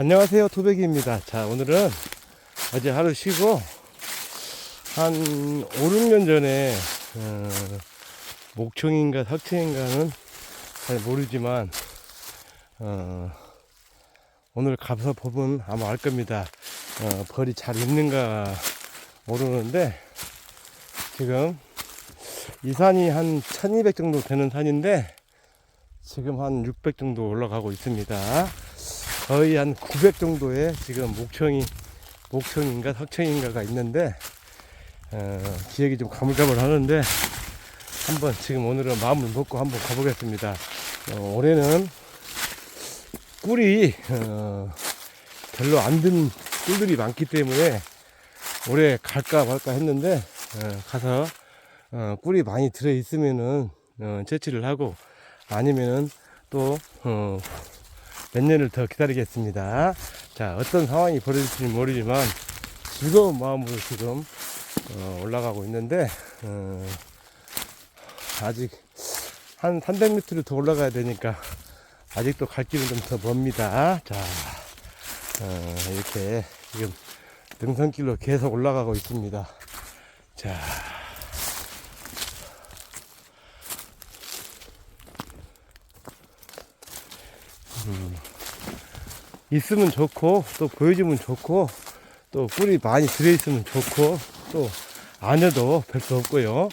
안녕하세요 토백이입니다. 자 오늘은 어제 하루 쉬고 한 5, 6년 전에 어, 목청인가 석청인가는 잘 모르지만 어, 오늘 가서 보면 아마 알 겁니다. 어, 벌이 잘 있는가 모르는데 지금 이 산이 한 1200 정도 되는 산인데 지금 한 600 정도 올라가고 있습니다 거의 한 900 정도의 지금 목청이 목청인가 석청인가가 있는데 어, 기억이 좀 가물가물 하는데 한번 지금 오늘은 마음을 먹고 한번 가보겠습니다. 어, 올해는 꿀이 어, 별로 안 든 꿀들이 많기 때문에 올해 갈까 말까 했는데 어, 가서 어, 꿀이 많이 들어 있으면은 어, 채취를 하고 아니면은 또 어, 몇 년을 더 기다리겠습니다. 자, 어떤 상황이 벌어질지 모르지만 즐거운 마음으로 지금 어, 올라가고 있는데 어, 아직 한 300m를 더 올라가야 되니까 아직도 갈 길은 좀 더 멉니다. 자, 어, 이렇게 지금 등산길로 계속 올라가고 있습니다. 자, 있으면 좋고 또 보여주면 좋고 또 꿀이 많이 들어있으면 좋고 또 아녀도 별수 없고요.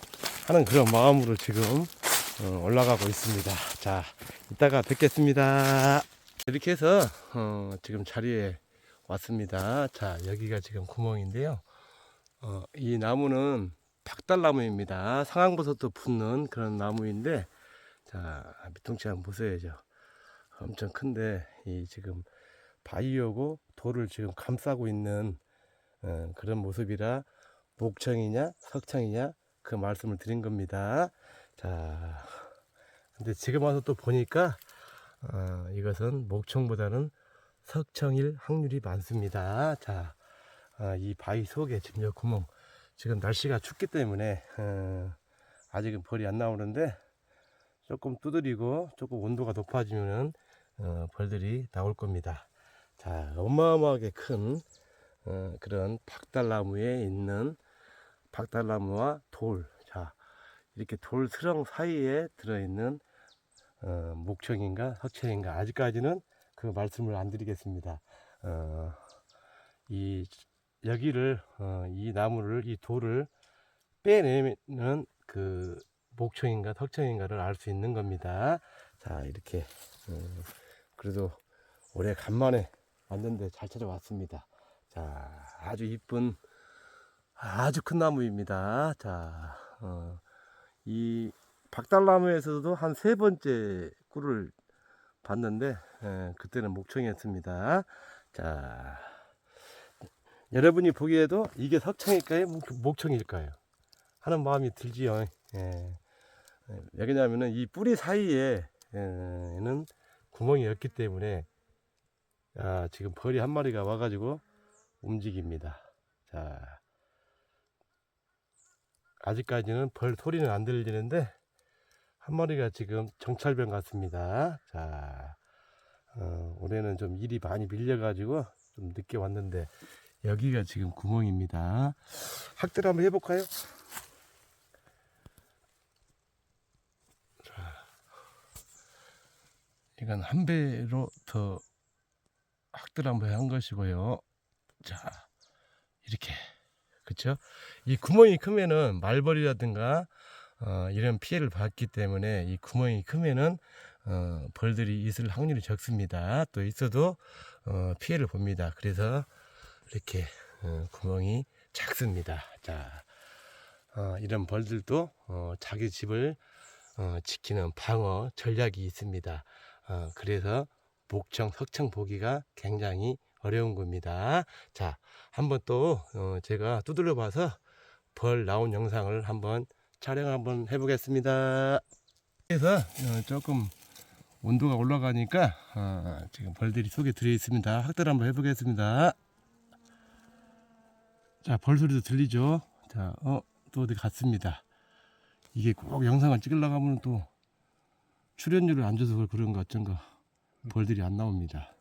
하는 그런 마음으로 지금 어, 올라가고 있습니다. 자 이따가 뵙겠습니다. 이렇게 해서 어, 지금 자리에 왔습니다. 자 여기가 지금 구멍인데요. 어, 이 나무는 박달나무입니다. 상황버섯도 붙는 그런 나무인데 자 밑동치 한번 보셔야죠 엄청 큰데 이 지금 바위하고 돌을 지금 감싸고 있는 어, 그런 모습이라 목청이냐 석청이냐 그 말씀을 드린 겁니다. 자, 근데 지금 와서 또 보니까 어, 이것은 목청보다는 석청일 확률이 많습니다. 자, 어, 이 바위 속에 지금 여 구멍 지금 날씨가 춥기 때문에 어, 아직은 벌이 안 나오는데 조금 두드리고 조금 온도가 높아지면은 어, 벌들이 나올 겁니다. 자, 어마어마하게 큰 어, 그런 박달나무에 있는 박달나무와 돌. 자, 이렇게 돌 스렁 사이에 들어있는 어, 목청인가 석청인가 아직까지는 그 말씀을 안 드리겠습니다. 어, 이 여기를 어, 이 나무를 이 돌을 빼내면 그 목청인가 석청인가를 알 수 있는 겁니다. 자, 이렇게 어, 그래도 올해 간만에 왔는데 잘 찾아왔습니다. 자, 아주 이쁜 아주 큰 나무입니다. 자, 어, 이 박달나무에서도 한 세 번째 꿀을 봤는데 에, 그때는 목청이었습니다. 자, 여러분이 보기에도 이게 석청일까요? 목- 목청일까요? 하는 마음이 들지요. 예. 예, 왜냐하면은 이 뿌리 사이에는 구멍이 없기 때문에 아, 지금 벌이 한 마리가 와가지고 움직입니다. 자, 아직까지는 벌 소리는 안 들리는데 한 마리가 지금 정찰병 같습니다. 자, 어, 올해는 좀 일이 많이 밀려가지고 좀 늦게 왔는데 여기가 지금 구멍입니다. 학대를 한번 해볼까요? 이건 한 배로 더 학들 한번 한 것이고요. 자, 이렇게. 그쵸? 이 구멍이 크면은 말벌이라든가 어, 이런 피해를 받기 때문에 이 구멍이 크면은 어, 벌들이 있을 확률이 적습니다. 또 있어도 어, 피해를 봅니다. 그래서 이렇게 어, 구멍이 작습니다. 자, 어, 이런 벌들도 어, 자기 집을 어, 지키는 방어 전략이 있습니다. 어, 그래서 목청, 석청 보기가 굉장히 어려운 겁니다. 자, 한번 또 어, 제가 두들려 봐서 벌 나온 영상을 한번 촬영 한번 해보겠습니다. 그래서 어, 조금 온도가 올라가니까 어, 지금 벌들이 속에 들어 있습니다. 확대를 한번 해보겠습니다. 자, 벌 소리도 들리죠? 자, 어, 또 어디 갔습니다. 이게 꼭 영상을 찍으려고 하면 또 출연료를 안 줘서 그런가 어쩐가 벌들이 안 나옵니다.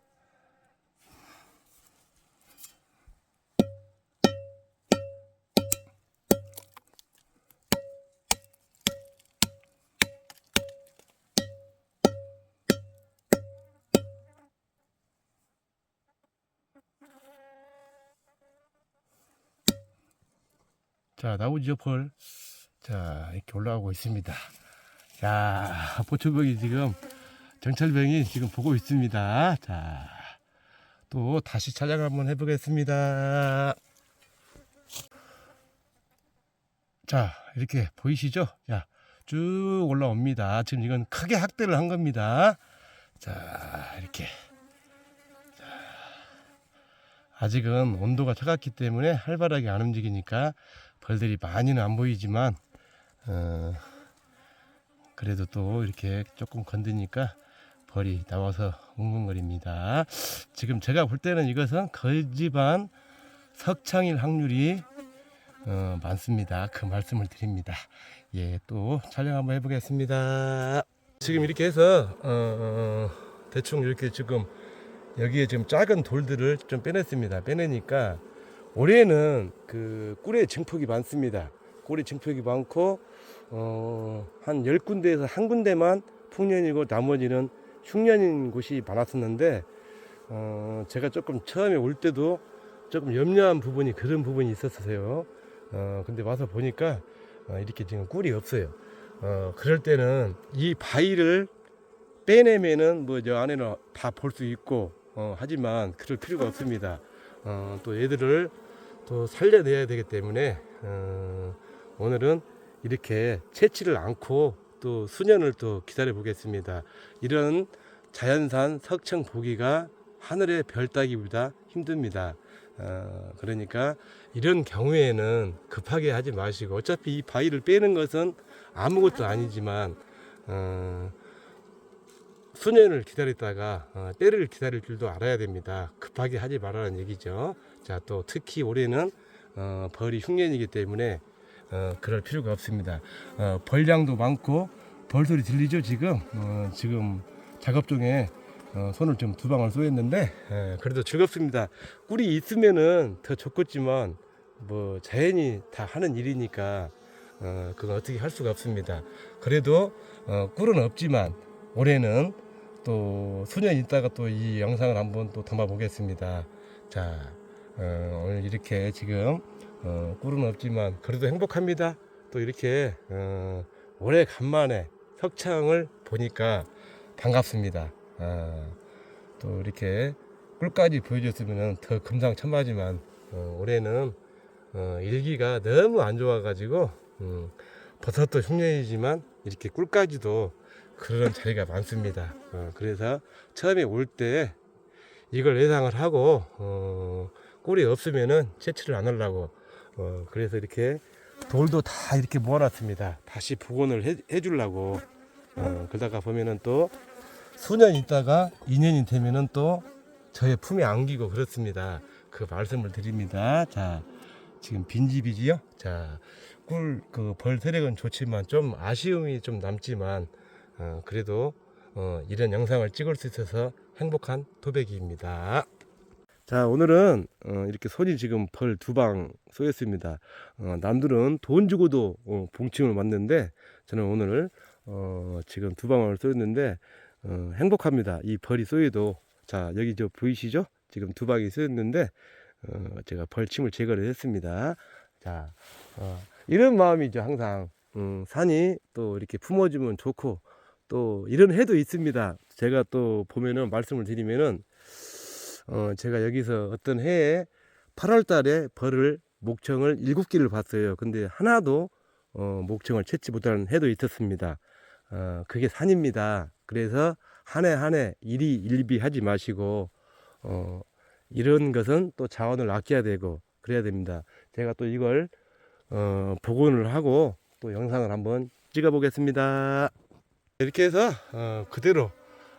자 나오죠 벌. 자 이렇게 올라오고 있습니다. 자, 보초병이 지금, 정철병이 지금 보고 있습니다. 자, 또 다시 촬영 한번 해보겠습니다. 자, 이렇게 보이시죠? 자, 쭉 올라옵니다. 지금 이건 크게 학대를 한 겁니다. 자, 이렇게. 아직은 온도가 차갑기 때문에 활발하게 안 움직이니까 벌들이 많이는 안 보이지만 어, 그래도 또 이렇게 조금 건드니까 벌이 나와서 웅웅거립니다. 지금 제가 볼 때는 이것은 거지반 석창일 확률이 어, 많습니다. 그 말씀을 드립니다. 예, 또 촬영 한번 해보겠습니다. 지금 이렇게 해서 어, 어, 대충 이렇게 지금 여기에 지금 작은 돌들을 좀 빼냈습니다. 빼내니까 올해는 그 꿀의 증폭이 많습니다. 꿀의 증폭이 많고 어, 한 10군데에서 한 군데만 풍년이고 나머지는 흉년인 곳이 많았었는데 어, 제가 조금 처음에 올 때도 조금 염려한 부분이 그런 부분이 있었어요. 어, 근데 와서 보니까 어, 이렇게 지금 꿀이 없어요. 어, 그럴 때는 이 바위를 빼내면은 뭐 저 안에는 다 볼 수 있고 어, 하지만 그럴 필요가 없습니다. 어, 또 애들을 또 살려내야 되기 때문에 어, 오늘은 이렇게 채취를 않고 또 수년을 또 기다려 보겠습니다. 이런 자연산 석청 보기가 하늘의 별 따기보다 힘듭니다. 어, 그러니까 이런 경우에는 급하게 하지 마시고 어차피 이 바위를 빼는 것은 아무것도 아니지만 어, 수년을 기다렸다가 어, 때를 기다릴 줄도 알아야 됩니다. 급하게 하지 말라는 얘기죠. 자, 또 특히 올해는 어, 벌이 흉년이기 때문에 어, 그럴 필요가 없습니다. 어, 벌량도 많고 벌소리 들리죠 지금? 어, 지금 작업 중에 어, 손을 좀 두 방울 쏘였는데 예, 그래도 즐겁습니다. 꿀이 있으면은 더 좋겠지만 뭐 자연이 다 하는 일이니까 어, 그건 어떻게 할 수가 없습니다. 그래도 어, 꿀은 없지만 올해는 또 수년 있다가 또 이 영상을 한번 또 담아 보겠습니다. 자 어, 오늘 이렇게 지금 어, 꿀은 없지만 그래도 행복합니다. 또 이렇게 어, 오래 간만에 석창을 보니까 반갑습니다. 아, 또 이렇게 꿀까지 보여줬으면 더 금상첨화지만 어, 올해는 어, 일기가 너무 안 좋아가지고 음, 버섯도 흉년이지만 이렇게 꿀까지도 그런 자리가 많습니다. 어, 그래서 처음에 올 때 이걸 예상을 하고 어, 꿀이 없으면은 채취를 안 하려고 어, 그래서 이렇게 돌도 다 이렇게 모아놨습니다. 다시 복원을 해, 해주려고 어, 그러다가 보면은 또 수년 있다가 2년이 되면은 또 저의 품에 안기고 그렇습니다. 그 말씀을 드립니다. 자, 지금 빈집이지요? 자, 꿀, 그 벌 세력은 좋지만 좀 아쉬움이 좀 남지만, 어, 그래도, 어, 이런 영상을 찍을 수 있어서 행복한 도배기입니다. 자, 오늘은, 어, 이렇게 손이 지금 벌 두 방 쏘였습니다. 어, 남들은 돈 주고도, 어, 봉침을 맞는데, 저는 오늘, 어, 지금 두 방을 쏘였는데, 어, 행복합니다. 이 벌이 쏘여도 자 여기 저 보이시죠? 지금 두 방이 쏘였는데 어, 제가 벌침을 제거를 했습니다. 자 어, 이런 마음이죠 항상 음, 산이 또 이렇게 품어주면 좋고 또 이런 해도 있습니다. 제가 또 보면은 말씀을 드리면은 어, 제가 여기서 어떤 해에 8월 달에 벌을 목청을 일곱 개를 봤어요. 근데 하나도 어, 목청을 채취 못하는 해도 있었습니다. 어, 그게 산입니다. 그래서 한 해 한 해 일이 일비 하지 마시고 어, 이런 것은 또 자원을 아껴야 되고 그래야 됩니다. 제가 또 이걸 어, 복원을 하고 또 영상을 한번 찍어 보겠습니다. 이렇게 해서 어, 그대로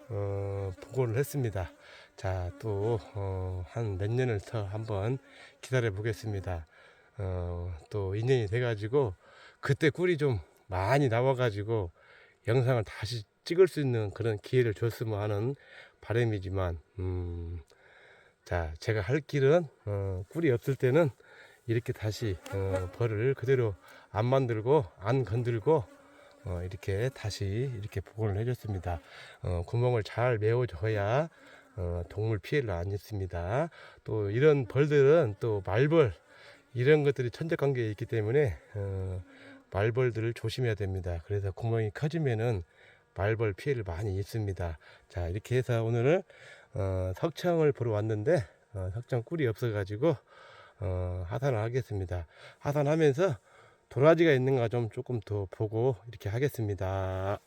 어, 복원을 했습니다. 자, 또, 어, 한 몇 년을 더 한번 기다려 보겠습니다. 어, 또 2년이 돼가지고, 그때 꿀이 좀 많이 나와가지고, 영상을 다시 찍을 수 있는 그런 기회를 줬으면 하는 바람이지만, 음, 자, 제가 할 길은, 어, 꿀이 없을 때는 이렇게 다시, 어, 벌을 그대로 안 만들고, 안 건들고, 어, 이렇게 다시 이렇게 복원을 해줬습니다. 어, 구멍을 잘 메워줘야 어, 동물 피해를 안 입습니다. 또 이런 벌들은 또 말벌 이런 것들이 천적 관계에 있기 때문에 어, 말벌들을 조심해야 됩니다. 그래서 구멍이 커지면은 말벌 피해를 많이 입습니다. 자 이렇게 해서 오늘은 어, 석청을 보러 왔는데 어, 석청 꿀이 없어가지고 어, 하산을 하겠습니다. 하산하면서 도라지가 있는가 좀 조금 더 보고 이렇게 하겠습니다.